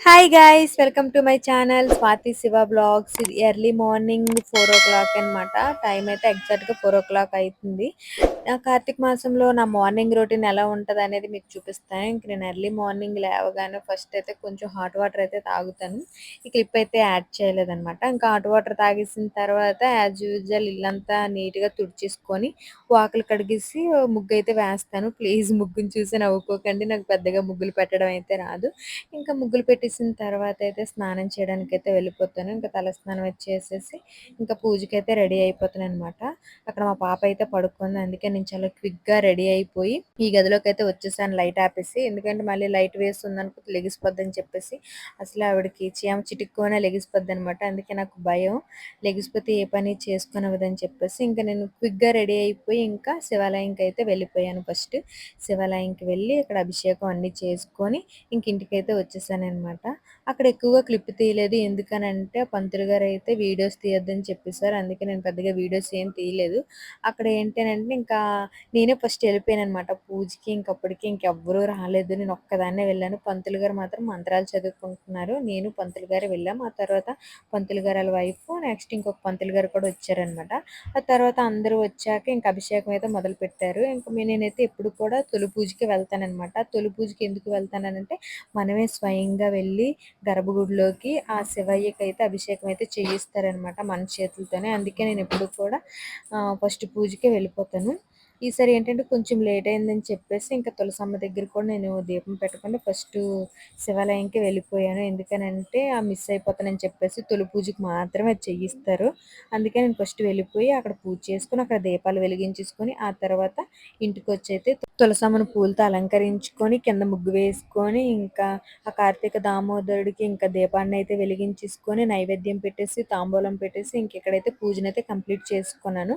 Hi guys welcome to my channel Swathi Siva vlogs ఇది early morning four o'clock అనమాట time అయితే ఎగ్జాక్ట్గా four ఓ clock అవుతుంది నా కార్తీక మాసంలో నా మార్నింగ్ రొటీన్ ఎలా ఉంటుంది అనేది మీకు చూపిస్తాను. ఇంక నేను ఎర్లీ మార్నింగ్ లేవగానే ఫస్ట్ అయితే కొంచెం హాట్ వాటర్ అయితే తాగుతాను. ఈ క్లిప్ అయితే యాడ్ చేయలేదన్నమాట. ఇంకా హాట్ వాటర్ తాగేసిన తర్వాత యాజ్ యూజువల్ ఇల్లంతా నీట్గా తుడిచేసుకొని వాకులు కడిగేసి ముగ్గు అయితే వేస్తాను. ప్లీజ్ ముగ్గుని చూసి నవ్వుకోకండి. నాకు పెద్దగా ముగ్గులు పెట్టడం అయితే రాదు. ఇంకా ముగ్గులు పెట్టేసిన తర్వాత అయితే స్నానం చేయడానికి అయితే వెళ్ళిపోతాను. ఇంకా తలస్నానం వచ్చేసేసి ఇంకా పూజకైతే రెడీ అయిపోతాను అనమాట అక్కడ మా పాప అయితే పడుకుంది. అందుకే నేను చాలా క్విక్గా రెడీ అయిపోయి ఈ గదిలోకి అయితే వచ్చేసాను లైట్ ఆపేసి. ఎందుకంటే మళ్ళీ లైట్ వేస్తుంది అనుకో లెగిసిపోద్ది చెప్పేసి అసలు ఆవిడకి చీమ చిటిక్కునే లెగిసిపోద్ది అనమాట అందుకే నాకు భయం. లెగిసిపోతే ఏ పని చేసుకునేవదని చెప్పేసి ఇంకా నేను క్విక్గా రెడీ అయిపోయి ఇంకా శివాలయంకి అయితే వెళ్ళిపోయాను ఫస్ట్. శివాలయంకి వెళ్ళి అక్కడ అభిషేకం అన్ని చేసుకొని ఇంక ఇంటికైతే వచ్చేసాను అనమాట అక్కడ ఎక్కువగా క్లిప్ తీయలేదు. ఎందుకనంటే పంతులు గారు అయితే వీడియోస్ తీయొద్దని చెప్పేసారు అందుకే నేను పెద్దగా వీడియోస్ ఏం తీయలేదు. అక్కడ ఏంటంటే ఇంకా నేనే ఫస్ట్ వెళ్ళిపోయాను అనమాట పూజకి ఇంకప్పటికి ఇంకెవ్వరూ రాలేదు. నేను ఒక్కదాన్నే వెళ్ళాను. పంతులు గారు మాత్రం మంత్రాలు చదువుకుంటున్నారు. నేను పంతులు గారు వెళ్ళాము ఆ తర్వాత పంతులు గారు వాళ్ళ వైఫ్ నెక్స్ట్ ఇంకొక పంతులు గారు కూడా వచ్చారనమాట ఆ తర్వాత అందరూ వచ్చాక ఇంకా అభిషేకం అయితే మొదలు పెట్టారు. ఇంకా నేనైతే ఎప్పుడు కూడా తొలి పూజకి వెళ్తానన్నమాట. తొలి పూజకి ఎందుకు వెళ్తానంటే మనమే స్వయంగా వెళ్ళి వెళ్ళి గర్భగుడిలోకి ఆ శివయ్యకి అయితే అభిషేకం అయితే చేయిస్తారనమాట మన చేతులతోనే. అందుకే నేను ఎప్పుడు కూడా ఫస్ట్ పూజకే వెళ్ళిపోతాను. ఈసారి ఏంటంటే కొంచెం లేట్ అయిందని చెప్పేసి ఇంకా తులసమ్మ దగ్గర కూడా నేను దీపం పెట్టకుండా ఫస్ట్ శివాలయంకి వెళ్ళిపోయాను. ఎందుకనంటే ఆ మిస్ అయిపోతానని చెప్పేసి తొలి పూజకి మాత్రమే అది చేయిస్తారు. అందుకే నేను ఫస్ట్ వెళ్ళిపోయి అక్కడ పూజ చేసుకుని అక్కడ దీపాలు వెలిగించేసుకొని ఆ తర్వాత ఇంటికి వచ్చి అయితే తులసమ్మను పూలతో అలంకరించుకొని కింద ముగ్గు వేసుకొని ఇంకా ఆ కార్తీక దామోదరుడికి ఇంకా దీపాన్ని అయితే వెలిగించేసుకొని నైవేద్యం పెట్టేసి తాంబూలం పెట్టేసి ఇంకెక్కడైతే పూజనైతే కంప్లీట్ చేసుకున్నాను.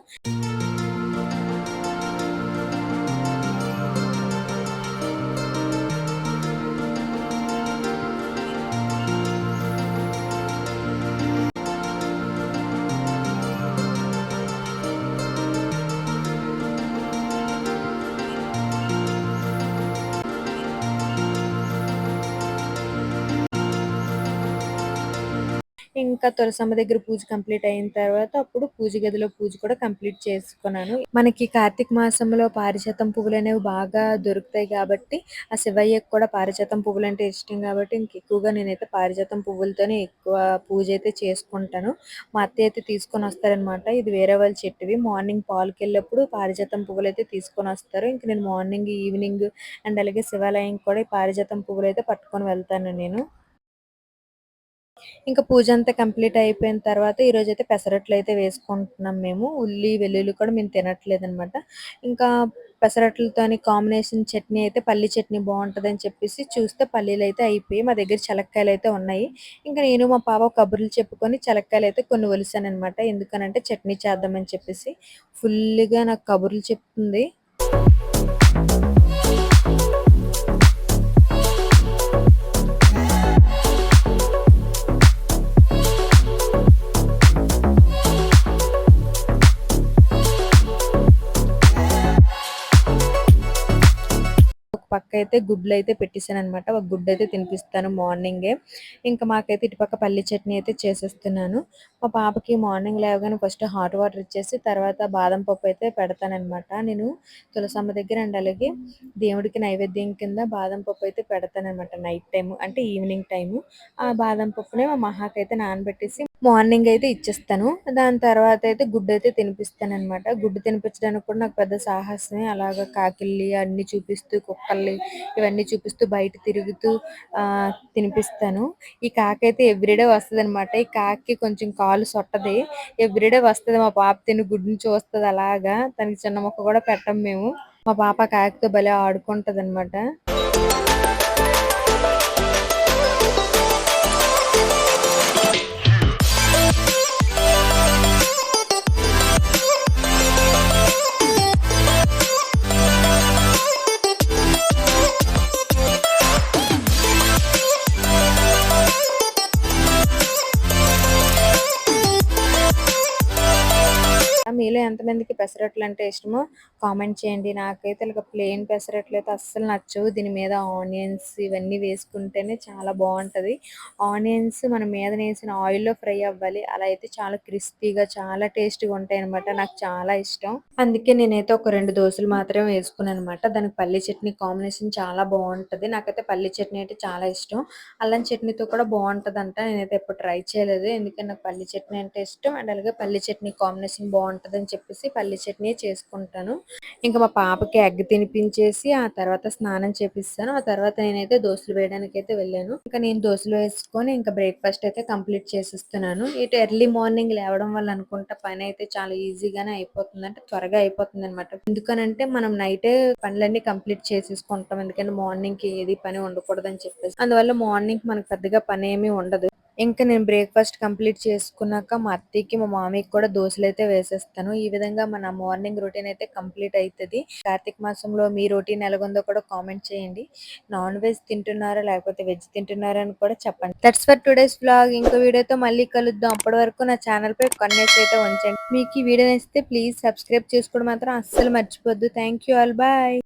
ఇంకా తులసమ్మ దగ్గర పూజ కంప్లీట్ అయిన తర్వాత అప్పుడు పూజ గదిలో పూజ కూడా కంప్లీట్ చేసుకున్నాను. మనకి కార్తీక మాసంలో పారిజాతం పువ్వులు అనేవి బాగా దొరుకుతాయి కాబట్టి ఆ శివయ్యకు కూడా పారిజాతం పువ్వులు అంటే ఇష్టం కాబట్టి ఇంక ఎక్కువగా నేనైతే పారిజాతం పువ్వులతోనే ఎక్కువ పూజ అయితే చేసుకుంటాను. మా అత్తయ్య అయితే తీసుకొని వస్తారనమాట ఇది వేరే వాళ్ళ చెట్టువి. మార్నింగ్ పాలకి వెళ్ళినప్పుడు పారిజాతం పువ్వులు అయితే తీసుకొని వస్తారు. ఇంక నేను మార్నింగ్ ఈవినింగ్ అండ్ అలాగే శివాలయం కూడా ఈ పారిజాతం పువ్వులు అయితే పట్టుకొని వెళ్తాను నేను. ఇంకా పూజ అంతా కంప్లీట్ అయిపోయిన తర్వాత ఈ అయితే పెసరట్లు అయితే వేసుకుంటున్నాం మేము. ఉల్లి వెల్లుల్లి కూడా మేము తినట్లేదు అనమాట ఇంకా పెసరట్లతోని కాంబినేషన్ చట్నీ అయితే పల్లి చట్నీ బాగుంటుందని అని చెప్పేసి చూస్తే పల్లీలు అయితే అయిపోయి మా దగ్గర చలక్కాయలు అయితే ఉన్నాయి. ఇంకా నేను మా పాప కబుర్లు చెప్పుకొని చలక్కాయలు అయితే కొన్ని ఒలిసాను అనమాట ఎందుకనంటే చట్నీ చేద్దామని చెప్పేసి ఫుల్గా నాకు కబుర్లు చెప్తుంది. పక్క అయితే గుడ్లు అయితే పెట్టేశాను అనమాట ఒక గుడ్డు అయితే తినిపిస్తాను మార్నింగే. ఇంకా మాకైతే ఇటుపక్క పల్లి చట్నీ అయితే చేసేస్తున్నాను. మా పాపకి మార్నింగ్ లేవగానే ఫస్ట్ హాట్ వాటర్ ఇచ్చేసి తర్వాత బాదం పప్పు అయితే పెడతానమాట నేను తులసమ్మ దగ్గర అండ్ అలాగే దేవుడికి నైవేద్యం కింద బాదం పప్పు అయితే పెడతానమాట నైట్ టైం అంటే ఈవినింగ్ టైము. ఆ బాదం పప్పునే మా మహాకైతే నానబెట్టేసి మార్నింగ్ అయితే ఇచ్చేస్తాను. దాని తర్వాత అయితే గుడ్డు అయితే తినిపిస్తాను అనమాట గుడ్డు తినిపించడానికి కూడా నాకు పెద్ద సాహసమే. అలాగా కాకిల్లి అన్ని చూపిస్తూ కుక్కల్ని ఇవన్నీ చూపిస్తూ బయట తిరుగుతూ తినిపిస్తాను. ఈ కాకి అయితే ఎవ్రీడే వస్తుంది అనమాట ఈ కాకి కొంచెం కాలు సొట్టది. ఎవ్రీడే వస్తుంది. మా పాప తిని గుడ్డుని చూస్తుంది అలాగా. తనకి చిన్న మొక్క కూడా పెట్టం మేము. మా పాప కాకితో భలే ఆడుకుంటది అనమాట మీలో ఎంతమందికి పెసరట్లు అంటే ఇష్టమో కామెంట్ చేయండి. నాకైతే ఇలా ప్లెయిన్ పెసరట్లు అయితే అస్సలు నచ్చవు. దీని మీద ఆనియన్స్ ఇవన్నీ వేసుకుంటేనే చాలా బాగుంటుంది. ఆనియన్స్ మన మీద వేసిన ఆయిల్లో ఫ్రై అవ్వాలి. అలా అయితే చాలా క్రిస్పీగా చాలా టేస్ట్గా ఉంటాయి అనమాట నాకు చాలా ఇష్టం. అందుకే నేనైతే ఒక రెండు దోశలు మాత్రమే వేసుకున్నాను అనమాట దానికి పల్లి చట్నీ కాంబినేషన్ చాలా బాగుంటుంది. నాకైతే పల్లి చట్నీ అయితే చాలా ఇష్టం. అల్లం చట్నీతో కూడా బాగుంటుంది అంట నేనైతే ఎప్పుడు ట్రై చేయలేదు. ఎందుకంటే నాకు పల్లి చట్నీ అంటే ఇష్టం. అండ్ అలాగే పల్లి చట్నీ కాంబినేషన్ బాగుంటుంది. అని చెప్పేసి పల్లి చట్నీ చేసుకుంటాను. ఇంకా మా పాపకి ఎగ్ తినిపించేసి ఆ తర్వాత స్నానం చేపిస్తాను. ఆ తర్వాత నేనైతే దోశలు వేయడానికి అయితే వెళ్ళాను. ఇంకా నేను దోశలు వేసుకొని ఇంకా బ్రేక్ఫాస్ట్ అయితే కంప్లీట్ చేసిస్తున్నాను. ఇటు ఎర్లీ మార్నింగ్ లేవడం వల్ల అనుకుంటా పని అయితే చాలా ఈజీగానే అయిపోతుంది అంటే త్వరగా అయిపోతుంది అనమాట ఎందుకనంటే మనం నైటే పనులన్నీ కంప్లీట్ చేసేసుకుంటాం. ఎందుకంటే మార్నింగ్కి ఏది పని ఉండకూడదు అని చెప్పేసి. అందువల్ల మార్నింగ్ మనకు పెద్దగా పని ఏమీ ఉండదు. ఇంకా నేను బ్రేక్ఫాస్ట్ కంప్లీట్ చేసుకున్నాక మా అత్తయ్యకి మా మామయ్యకి కూడా దోశలు అయితే వేసేస్తాను. ఈ విధంగా మన మార్నింగ్ రొటీన్ అయితే కంప్లీట్ అవుతుంది కార్తీక మాసంలో మీ రొటీన్ ఎలాగుందో కూడా కామెంట్ చేయండి. నాన్ వెజ్ తింటున్నారా లేకపోతే వెజ్ తింటున్నారా అని కూడా చెప్పండి. దట్స్ ఫర్ టుడేస్ బ్లాగ్ ఇంకో వీడియోతో మళ్ళీ కలుద్దాం. అప్పటి వరకు నా ఛానల్ పై కన్నెస్ అయితే ఉంచండి. మీకు ఈ వీడియో నచ్చితే ప్లీజ్ సబ్స్క్రైబ్ చేసుకోవడం మాత్రం అస్సలు మర్చిపోద్దు. Thank you all bye